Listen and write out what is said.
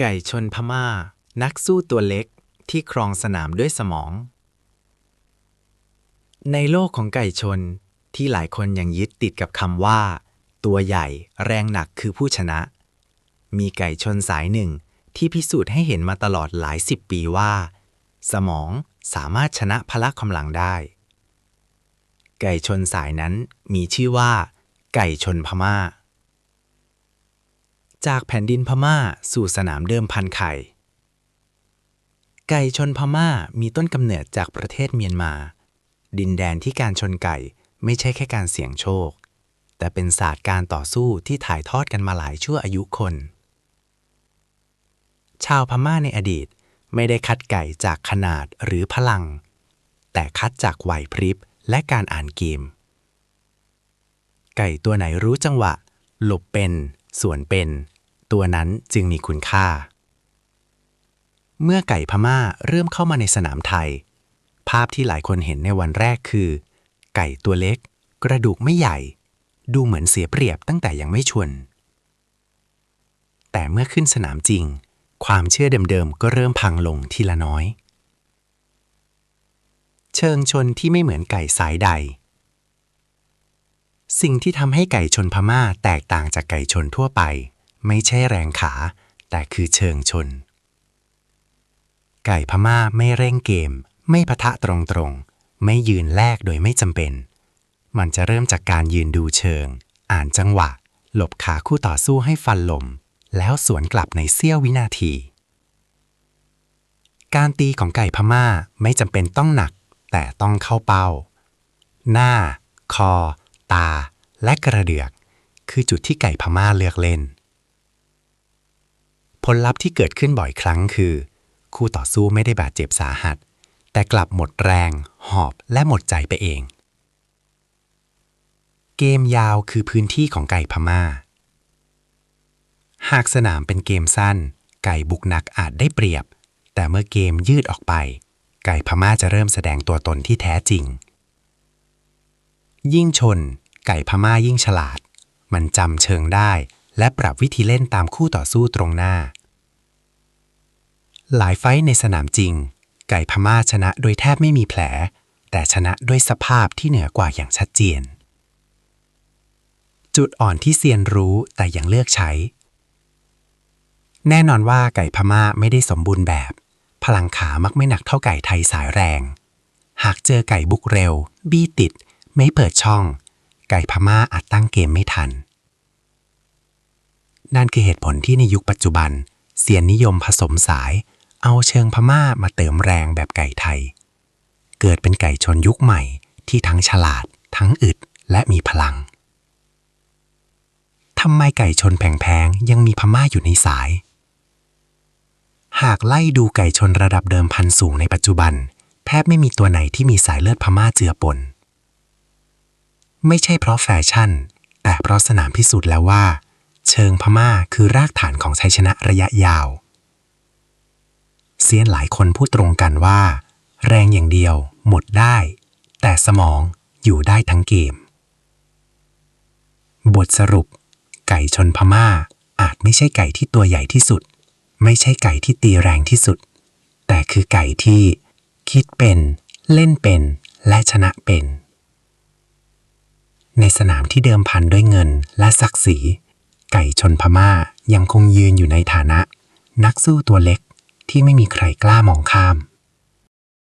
ไก่ชนพม่า นักสู้ตัวเล็กที่ครองสนามด้วยสมอง ในโลกของไก่ชนที่หลายคนยังยึดติดกับคำว่า ตัวใหญ่แรงหนักคือผู้ชนะ มีไก่ชนสายหนึ่งที่พิสูจน์ให้เห็นมาตลอดหลายสิบปีว่า สมองสามารถชนะพละกำลังได้ ไก่ชนสายนั้นมีชื่อว่า ไก่ชนพม่า จากแผ่นดินพม่าสู่สนามเดิมพันไข่ ไก่ชนพม่ามีต้นกำเนิดจากประเทศเมียนมา ดินแดนที่การชนไก่ไม่ใช่แค่การเสี่ยงโชค แต่เป็นศาสตร์การต่อสู้ที่ถ่ายทอดกันมาหลายชั่วอายุคน ชาวพม่าในอดีตไม่ได้คัดไก่จากขนาดหรือพลัง แต่คัดจากไหวพริบและการอ่านเกม ไก่ตัวไหนรู้จังหวะ หลบเป็น ส่วนเป็น ตัวนั้นจึงมีคุณค่า เมื่อไก่พม่าเริ่มเข้ามาในสนามไทย ภาพที่หลายคนเห็นในวันแรกคือ ไก่ตัวเล็ก กระดูกไม่ใหญ่ ดูเหมือนเสียเปรียบตั้งแต่ยังไม่ชน แต่เมื่อขึ้นสนามจริง ความเชื่อเดิมๆก็เริ่มพังลงทีละน้อย เชิงชนที่ไม่เหมือนไก่สายใดสิ่งที่ทำให้ไก่ชนพม่าแตกต่างจากไก่ชนทั่วไป ไม่ใช่แรงขา แต่คือเชิงชน ไก่พม่าไม่เร่งเกม ไม่ปะทะตรงๆ ไม่ยืนแลกโดยไม่จำเป็น มันจะเริ่มจากการยืนดูเชิง อ่านจังหวะ หลบขาคู่ต่อสู้ให้ฟันลมแล้วสวนกลับในเสี้ยววินาที การตีของไก่พม่าไม่จำเป็นต้องหนัก แต่ต้องเข้าเป้า หน้า คอ ตา และกระเดือก คือจุดที่ไก่พม่าเลือกเล่น ผลลัพธ์ที่เกิดขึ้นบ่อยครั้งคือ คู่ต่อสู้ไม่ได้บาดเจ็บสาหัส แต่กลับหมดแรง หอบและหมดใจไปเอง เกมยาวคือพื้นที่ของไก่พม่า หากสนามเป็นเกมสั้น ไก่บุกหนักอาจได้เปรียบ แต่เมื่อเกมยืดออกไป ไก่พม่าจะเริ่มแสดงตัวตนที่แท้จริง ยิ่งชน ไก่พม่ายิ่งฉลาด มันจำเชิงได้และปรับวิธีเล่นตามคู่ต่อสู้ตรงหน้า หลายไฟในสนามจริง ไก่พม่าชนะโดยแทบไม่มีแผล แต่ชนะด้วยสภาพที่เหนือกว่าอย่างชัดเจน จุดอ่อนที่เซียนรู้แต่ยังเลือกใช้ แน่นอนว่าไก่พม่าไม่ได้สมบูรณ์แบบ พลังขามักไม่หนักเท่าไก่ไทยสายแรง หากเจอไก่บุกเร็ว บี้ติด ไม่เปิดช่อง ไก่พม่าอาจตั้งเกมไม่ทัน นั่นคือเหตุผลที่ในยุคปัจจุบันเซียนนิยมผสมสาย เอาเชิงพม่ามาเติมแรงแบบไก่ไทย เกิดเป็นไก่ชนยุคใหม่ที่ทั้งฉลาด ทั้งอึดและมีพลังทำไมไก่ชนแผงๆยังมีพม่าอยู่ในสาย หากไล่ดูไก่ชนระดับเดิมพันสูงในปัจจุบัน แทบไม่มีตัวไหนที่มีสายเลือดพม่าเจือปน ไม่ใช่เพราะแฟชั่น แต่เพราะสนามพิสูจน์แล้วว่า เชิงพม่าคือรากฐานของชัยชนะระยะยาว เซียนหลายคนพูดตรงกันว่า แรงอย่างเดียวหมดได้ แต่สมองอยู่ได้ทั้งเกม บทสรุป ไก่ชนพม่า อาจไม่ใช่ไก่ที่ตัวใหญ่ที่สุด ไม่ใช่ไก่ที่ตีแรงที่สุด แต่คือไก่ที่คิดเป็น เล่นเป็น และชนะเป็น ในสนามที่เดิมพันด้วยเงินและศักดิ์ศรีไก่ชนพม่ายังคงยืนอยู่ในฐานะ นักสู้ตัวเล็ก ที่ไม่มีใครกล้ามองข้าม